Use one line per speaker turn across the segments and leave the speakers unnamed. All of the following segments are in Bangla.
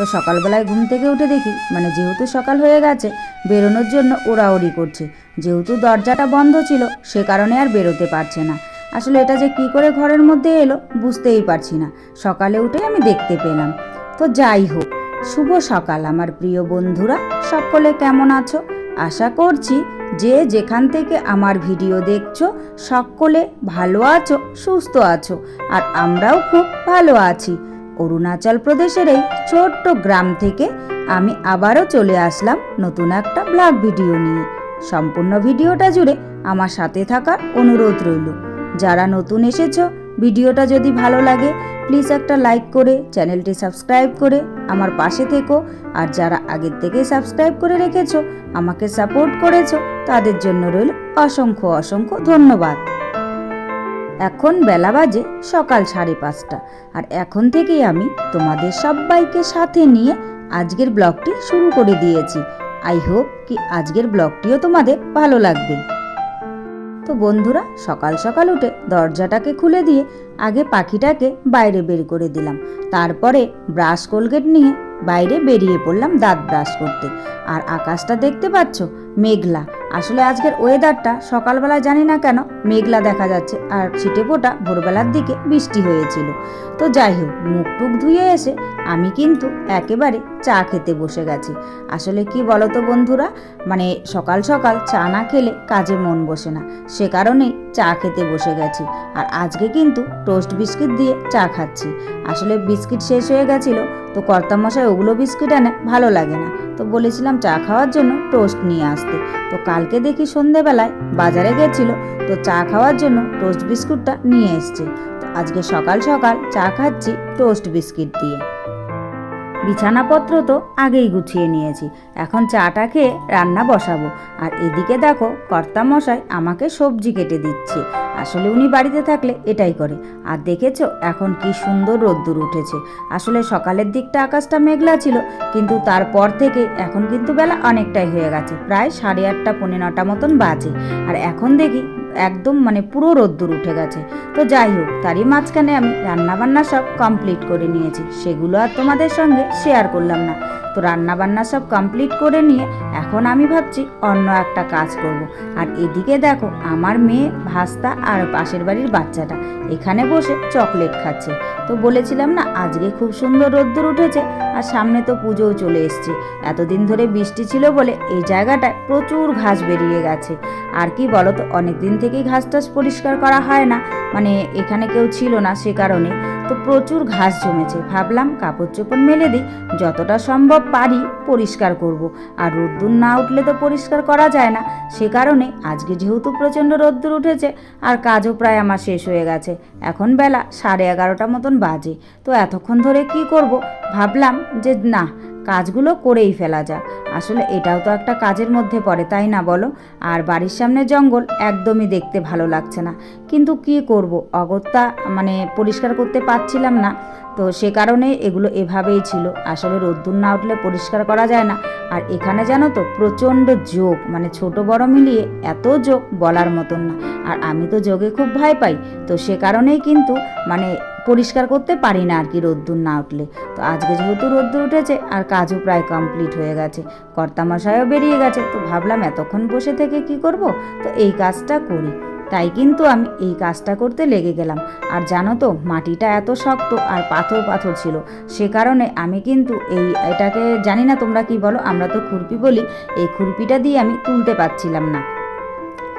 তো সকালবেলায় ঘুম থেকে উঠে দেখি মানে যেহেতু সকাল হয়ে গেছে, বেরোনোর জন্য ওড়াউড়ি করছে। যেহেতু দরজাটা বন্ধ ছিল, সে কারণে আর বেরোতে পারছে না। আসলে এটা যে কি করে ঘরের মধ্যে এলো, বুঝতেই পারছি না। সকালে উঠে আমি দেখতে পেলাম। তো যাই হোক, শুভ সকাল আমার প্রিয় বন্ধুরা, সকলে কেমন আছো? আশা করছি যে যেখান থেকে আমার ভিডিও দেখছ, সকলে ভালো আছো, সুস্থ আছো, আর আমরাও খুব ভালো আছি। অরুণাচল প্রদেশের এই ছোট্ট গ্রাম থেকে আমি আবারও চলে আসলাম নতুন একটা ব্লগ ভিডিও নিয়ে। সম্পূর্ণ ভিডিওটা জুড়ে আমার সাথে থাকার অনুরোধ রইল। যারা নতুন এসেছ, ভিডিওটা যদি ভালো লাগে প্লিজ একটা লাইক করে, চ্যানেলটি সাবস্ক্রাইব করে আমার পাশে থেকো। আর যারা আগের থেকে সাবস্ক্রাইব করে রেখেছো, আমাকে সাপোর্ট করেছ, তাদের জন্য রইল অসংখ্য অসংখ্য ধন্যবাদ। এখন বেলা বাজে সকাল সাড়ে পাঁচটা। আর এখন থেকেই আমি তোমাদের সবাইকে সাথে নিয়ে আজকের ব্লগটি শুরু করে দিয়েছি। আই হোপ কি আজকের ব্লগটিও তোমাদের ভালো লাগবে। তো বন্ধুরা, সকাল সকাল উঠে দরজাটাকে খুলে দিয়ে আগে পাখিটাকে বাইরে বের করে দিলাম। তারপরে ব্রাশ কোলগেট নিয়ে বাইরে বেরিয়ে পড়লাম দাঁত ব্রাশ করতে। আর আকাশটা দেখতে পাচ্ছ? মেঘলা। আসলে আজকের ওয়েদারটা সকালবেলা জানি না কেন মেঘলা দেখা যাচ্ছে, আর ছিটে ফোটা ভোরবেলার দিকে বৃষ্টি হয়েছিল। তো যাই হোক, মুখ টুক ধুয়ে এসে আমি কিন্তু একেবারে চা খেতে বসে গেছি। আসলে কি বলতো বন্ধুরা মানে সকাল সকাল চা না খেলে কাজে মন বসে না। সে কারণেই চা খেতে বসে গেছি। আর আজকে কিন্তু টোস্ট বিস্কিট দিয়ে চা খাচ্ছি। আসলে বিস্কিট শেষ হয়ে গেছিল, তো কর্তামশাই ওগুলো বিস্কিট আনে ভালো লাগে না। তো বলেছিলাম চা খাওয়ার জন্য টোস্ট নিয়ে আসতে। তো কালকে দেখি সন্ধেবেলায় বাজারে গেছিল, তো চা খাওয়ার জন্য টোস্ট বিস্কুটটা নিয়ে এসছে। তো আজকে সকাল সকাল চা খাচ্ছি টোস্ট বিস্কিট দিয়ে। বিছানাপত্র তো আগেই গুছিয়ে নিয়েছি। এখন চাটা খেয়ে রান্না বসাবো। আর এদিকে দেখো, কর্তামশাই আমাকে সবজি কেটে দিচ্ছে। আসলে উনি বাড়িতে থাকলে এটাই করে। আর দেখেছ, এখন কি সুন্দর রোদ্দুর উঠেছে। আসলে সকালের দিকটা আকাশটা মেঘলা ছিল, কিন্তু তারপর থেকে এখন কিন্তু বেলা অনেকটাই হয়ে গেছে। প্রায় সাড়ে আটটা, পৌনে নটা মতন বাজে। আর এখন দেখি, একদম মানে পুরো রোদ্দুর উঠে গেছে। তো যাই হোক, তারই মাঝখানে আমি রান্নাবান্না সব কমপ্লিট করে নিয়েছি। সেগুলো আর তোমাদের সঙ্গে শেয়ার করলাম না তো রান্নাবান্না সব কমপ্লিট করে নিয়ে এখন আমি ভাবছি অন্য একটা কাজ করব। আর এদিকে দেখো, আমার মেয়ে ভাস্তা আর পাশের বাড়ির বাচ্চাটা এখানে বসে চকলেট খাচ্ছে তো বলেছিলাম না, আজকে খুব সুন্দর রোদ্দুর উঠেছে আর সামনে তো পুজোও চলে এসছে। এতদিন ধরে বৃষ্টি ছিল বলে এই জায়গাটায় প্রচুর ঘাস বেরিয়ে গেছে। আর কি বলো তো অনেক দিন থেকেই ঘাস টাস পরিষ্কার করা হয় না মানে এখানে কেউ ছিল না সে কারণে। তো প্রচুর ঘাস জমেছে, ভাবলাম কাপড় চোপড় মেলে দিই, যতটা সম্ভব পারি পরিষ্কার করব। আর রোদ্দুর না উঠলে তো পরিষ্কার করা যায় না, সে কারণে আজকে যেহেতু প্রচণ্ড রোদ্দুর উঠেছে, আর কাজও প্রায় আমার শেষ হয়ে গেছে। এখন বেলা সাড়ে এগারোটা মতন বাজে। তো এতক্ষণ ধরে কি করব? ভাবলাম যে না, কাজগুলো করেই ফেলা যাক। আসলে এটাও তো একটা কাজের মধ্যে পড়ে, তাই না বলো? আর বাড়ির সামনে জঙ্গল একদমই দেখতে ভালো লাগছে না। কিন্তু কি করব? অগত্যা মানে পরিষ্কার করতে পারছিলাম না। তো সে কারণে এগুলো এভাবেই ছিল। আসলে রোদ্দুর না উঠলে পরিষ্কার করা যায় না। আর এখানে জানো তো, প্রচণ্ড যোগ মানে ছোট বড় মিলিয়ে এত যোগ বলার মতন না। আর আমি তো যোগে খুব ভয় পাই। তো সে কারণেই কিন্তু মানে পরিষ্কার করতে পারি না আর কি রোদ্দুর না উঠলে। তো আজকে যেহেতু রোদ্দুর উঠেছে আর কাজও প্রায় কমপ্লিট হয়ে গেছে কর্তামশায়ও বেরিয়ে গেছে, তো ভাবলাম এতক্ষণ বসে থেকে কি করব? তো এই কাজটা করি। তাই কিন্তু আমি এই কাজটা করতে লেগে গেলাম। আর জানো তো, মাটিটা এত শক্ত আর পাথর পাথর ছিল, সে কারণে আমি কিন্তু এই, এটাকে জানি না তোমরা কি বলো, আমরা তো খুরপি বলি, এই খুরপিটা দিয়ে আমি তুলতে পারছিলাম না।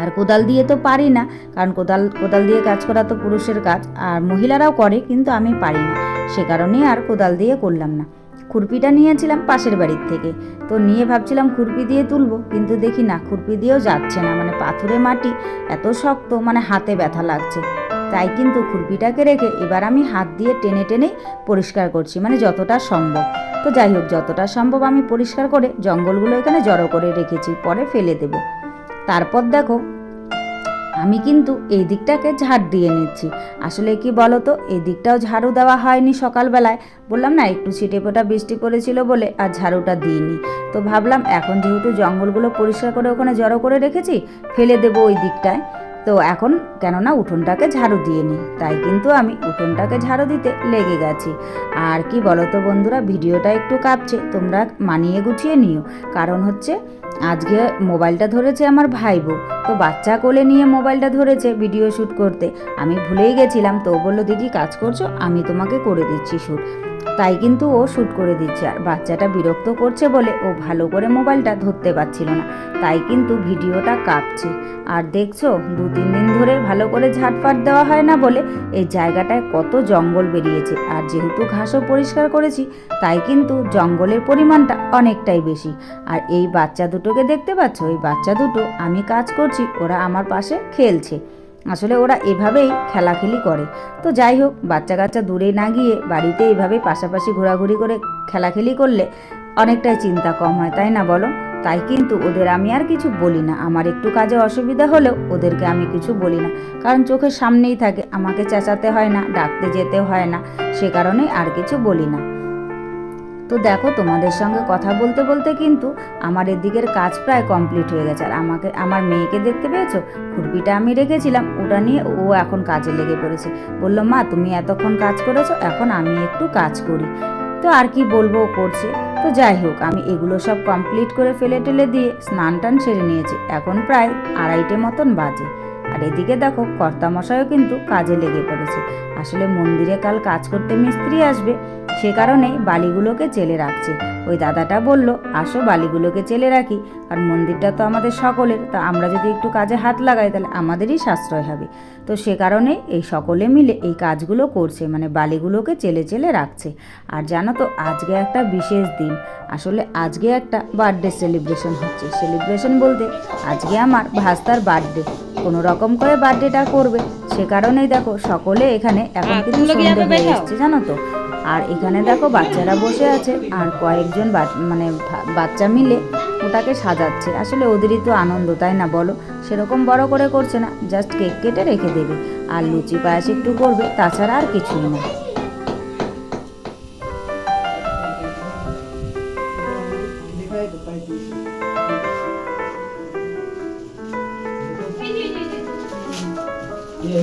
আর কোদাল দিয়ে তো পারি না, কারণ কোদাল কোদাল দিয়ে কাজ করা তো পুরুষের কাজ, আর মহিলারাও করে কিন্তু আমি পারি না। সে কারণেই আর কোদাল দিয়ে করলাম না। খুরপিটা নিয়েছিলাম পাশের বাড়ির থেকে। তো নিয়ে ভাবছিলাম খুরপি দিয়ে তুলবো, কিন্তু দেখি না, খুরপি দিয়েও যাচ্ছে না। মানে পাথুরে মাটি এত শক্ত মানে হাতে ব্যথা লাগছে। তাই কিন্তু খুরপিটাকে রেখে এবার আমি হাত দিয়ে টেনে টেনেই পরিষ্কার করছি মানে যতটা সম্ভব। তো যাই হোক, যতটা সম্ভব আমি পরিষ্কার করে জঙ্গলগুলো এখানে জড়ো করে রেখেছি, পরে ফেলে দেবো। তারপর দেখো, আমি কিন্তু এই দিকটাকে ঝাড় দিয়ে নিচ্ছি। আসলে কি বলো তো এই দিকটাও ঝাড়ু দেওয়া হয়নি সকালবেলায়। বললাম না, একটু ছিটে পোটা বৃষ্টি পড়েছিল বলে আর ঝাড়ুটা দিইনি। তো ভাবলাম, এখন যেহেতু জঙ্গলগুলো পরিষ্কার করে ওখানে জড়ো করে রেখেছি, ফেলে দেবো ওই দিকটায়। তো এখন কেননা উঠোনটাকে ঝাড়ু দিয়ে নিই তাই কিন্তু আমি উঠোনটাকে ঝাড়ু দিতে লেগে গেছি। আর কি বলো তো বন্ধুরা, ভিডিওটা একটু কাঁপছে, তোমরা মানিয়ে গুছিয়ে নিও। কারণ হচ্ছে আজকে মোবাইলটা ধরেছে আমার ভাইবো, তো বাচ্চা কোলে নিয়ে মোবাইলটা ধরেছে ভিডিও শ্যুট করতে। আমি ভুলেই গেছিলাম, তো বলল, দিদি, কাজ করছ? আমি তোমাকে করে দিচ্ছি শ্যুট। তাই কিন্তু ও শ্যুট করে দিচ্ছে। আর বাচ্চাটা বিরক্ত করছে বলে ও ভালো করে মোবাইলটা ধরতে পারছিল না। তাই কিন্তু ভিডিওটা কাঁপছে। আর দেখছ, দু তিন দিন ধরে ভালো করে ঝাটফাট দেওয়া হয় না বলে এই জায়গাটায় কত জঙ্গল বেরিয়েছে। আর যেহেতু ঘাসও পরিষ্কার করেছি, তাই কিন্তু জঙ্গলের পরিমাণটা অনেকটাই বেশি। আর এই বাচ্চা দুটোকে দেখতে পাচ্ছ? এই বাচ্চা দুটো আমি কাজ করছি, ওরা আমার পাশে খেলছে। আসলে ওরা এভাবেই খেলাখেলি করে। তো যাই হোক বাচ্চা কাচ্চা দূরে না গিয়ে বাড়িতে এইভাবে পাশাপাশি ঘোরাঘুরি করে খেলাখেলি করলে অনেকটাই চিন্তা কম হয়, তাই না বলো? তাই কিন্তু ওদের আমি আর কিছু বলি না। আমার একটু কাজে অসুবিধা হলেও ওদেরকে আমি কিছু বলি না। কারণ চোখের সামনেই থাকে, আমাকে চেঁচাতে হয় না, ডাকতে যেতে হয় না। সে কারণে আর কিছু বলি না। তো দেখো তোমাদের সঙ্গে কথা বলতে বলতে কিন্তু আমার এদিকের কাজ প্রায় কমপ্লিট হয়ে গেছে। আর আমাকে, আমার মেয়েকে দেখতে পেয়েছ? খুরপিটা আমি রেখেছিলাম, ওটা নিয়ে ও এখন কাজে লেগে পড়েছে। বলল, মা, তুমি এতক্ষণ কাজ করেছ, এখন আমি একটু কাজ করি। তো আর কি বলব ও করছে। তো যাই হোক, আমি এগুলো সব কমপ্লিট করে ফেলে টেলে দিয়ে স্নান টান সেরে নিয়েছি। এখন প্রায় আড়াইটে মতন বাজে। আর এদিকে দেখো কর্তামশাইও কিন্তু কাজে লেগে পড়েছে। আসলে মন্দিরে কাল কাজ করতে মিস্ত্রি আসবে। সে কারণেই বালিগুলোকে চেলে রাখছে। ওই দাদাটা বলল, আসো বালিগুলোকে চেলে রাখি আর মন্দিরটা তো আমাদের সকলের। তা আমরা যদি একটু কাজে হাত লাগাই, তাহলে আমাদেরই সাশ্রয় হবে। তো সে কারণে এই সকলে মিলে এই কাজগুলো করছে মানে বালিগুলোকে চেলে চেলে রাখছে। আর জানো তো, আজকে একটা বিশেষ দিন। আসলে আজকে একটা বার্থডে সেলিব্রেশন হচ্ছে। সেলিব্রেশন বলতে, আজকে আমার ভাস্তার বার্থডে। কোনো রকম করে বার্থডেটা করবে। সে কারণেই দেখো সকলে এখানে এখন কিন্তু সন্ধে হয়ে এসছে জানো তো? আর এখানে দেখো বাচ্চারা বসে আছে আর কয়েকজন মানে বাচ্চা মিলে ওটাকে সাজাচ্ছে। আসলে ওদেরই তো আনন্দ তাই না বলো? সেরকম বড় করে করছে না জাস্ট কেক কেটে রেখে দেবে। আর লুচি পায়েস একটু করবে তাছাড়া আর কিছুই না। तो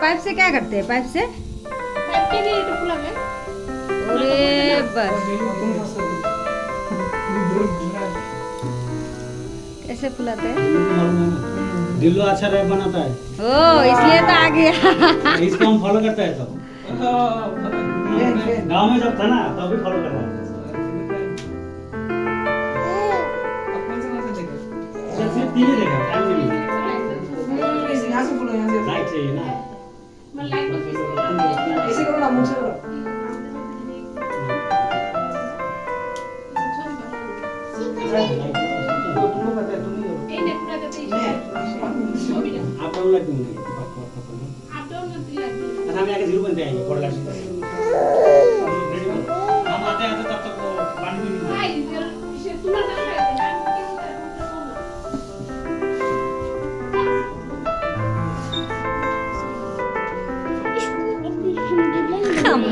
पाइप से क्या करते हैं? पाइप से? अरे बस। कैसे फुलाते हैं?
दिल्लू अच्छा रैप बनाता है।
ओ इसलिए तो आ गया।
इसको हम फॉलो करते हैं तो गाँव में जब था ना तभी फॉलो
টিভি দেখা টাইম নেই আমি আগে জিরো পয়েন্ট দেয়নি পড়ালেখা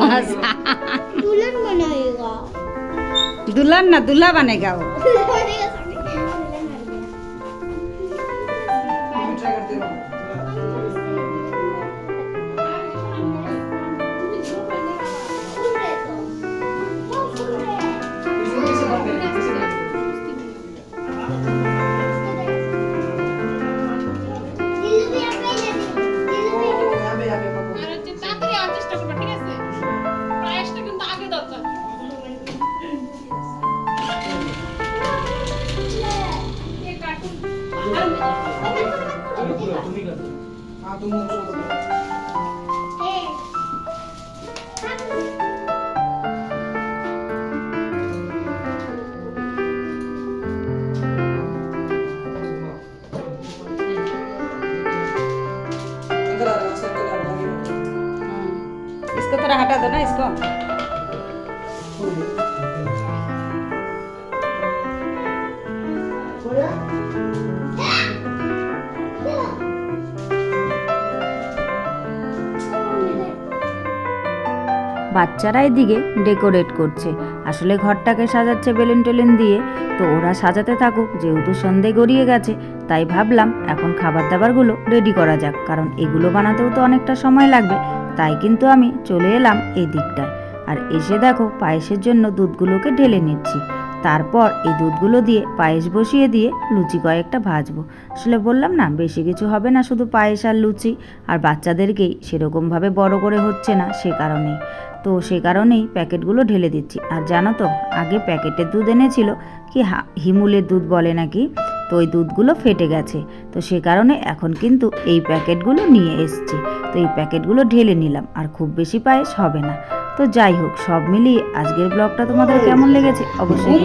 মজা দুলান
বানায়েগা দুলান না দুলা বানেগা একদম বাচ্চারা এদিকে ডেকোরেট করছে। আসলে ঘরটাকে সাজাচ্ছে বেলুন টেলুন দিয়ে। তো ওরা সাজাতে থাকুক, যেহেতু সন্ধে গড়িয়ে গেছে, তাই ভাবলাম এখন খাবার দাবারগুলো রেডি করা যাক, কারণ এগুলো বানাতেও তো অনেকটা সময় লাগবে। তাই কিন্তু আমি চলে এলাম এই দিকটায় আর এসে দেখো পায়েসের জন্য দুধগুলোকে ঢেলে নিচ্ছি। তারপর এই দুধগুলো দিয়ে পায়েস বসিয়ে দিয়ে লুচি কয়েকটা ভাজবো। আসলে বললাম না, বেশি কিছু হবে না শুধু পায়েস আর লুচি। আর বাচ্চাদেরকেই সেরকমভাবে বড় করে হচ্ছে না সে কারণেই। তো সে কারণেই প্যাকেটগুলো ঢেলে দিচ্ছি। আর জানো তো, আগে প্যাকেটের দুধ এনেছিল, কি হিমুলের দুধ বলে নাকি? তো ওই দুধগুলো ফেটে গেছে। তো সে কারণে এখন কিন্তু এই প্যাকেটগুলো নিয়ে এসছি। তো এই প্যাকেটগুলো ঢেলে নিলাম, আর খুব বেশি পায়েস হবে না। তো যাই হোক সব মিলিয়ে আজকের ব্লগটা তোমাদের কেমন লেগেছে অবশ্যই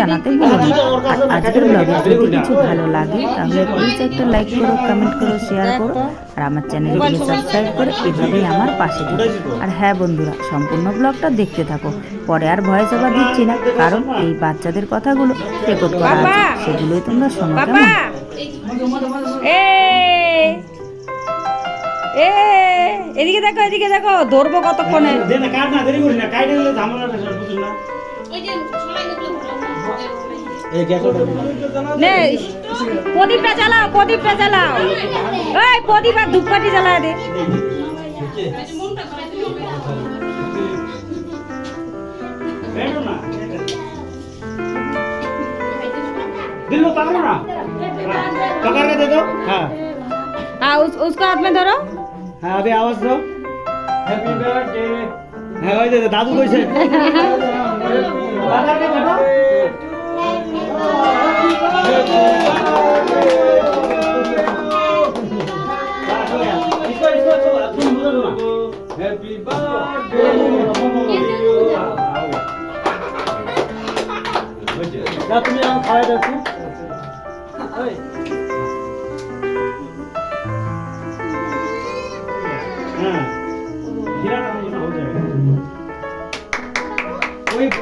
জানাতে ভুলো না। আর আজকের ব্লগে যদি কিছু ভালো লাগে তাহলে প্লিজ একটা লাইক করো কমেন্ট করো শেয়ার করো আর আমার চ্যানেলটিকে সাবস্ক্রাইব করে এভাবেই আমার পাশে থাকো। আর হ্যাঁ বন্ধুরা সম্পূর্ণ ব্লগটা দেখতে থাকো। পরে আর ভয়েস ওভার দিচ্ছি না কারণ এই বাচ্চাদের কথাগুলো রেকর্ড করা আছে। সেগুলোই তোমরা শোনো কেমন?
এ! এদিকে দেখো এদিকে দেখো ধরবো কতক্ষণে
দে না কাট না দেরি করিস না কাইটে দিলে ঝামেলাটা শেষ বুঝিস না
ওই যে সবাই গুলো
এই গ্যাস
নে প্রদীপটা জ্বালাও প্রদীপটা জ্বালাও এই প্রদীপ আর ধূপকাঠি জ্বালা দে
মনটা ধরে দিল
বেরো না দিল পারো না पकड़ के दे दो हाँ
हाँ उस उसको हाथ में धरो
হ্যাঁ আরে আওয়াজ দাও হ্যাপি বার্থডে হ্যাঁ ওই যে দাদু কইছে দাদাকে দাও Happy birthday! 야, 그냥 가야 돼, 또?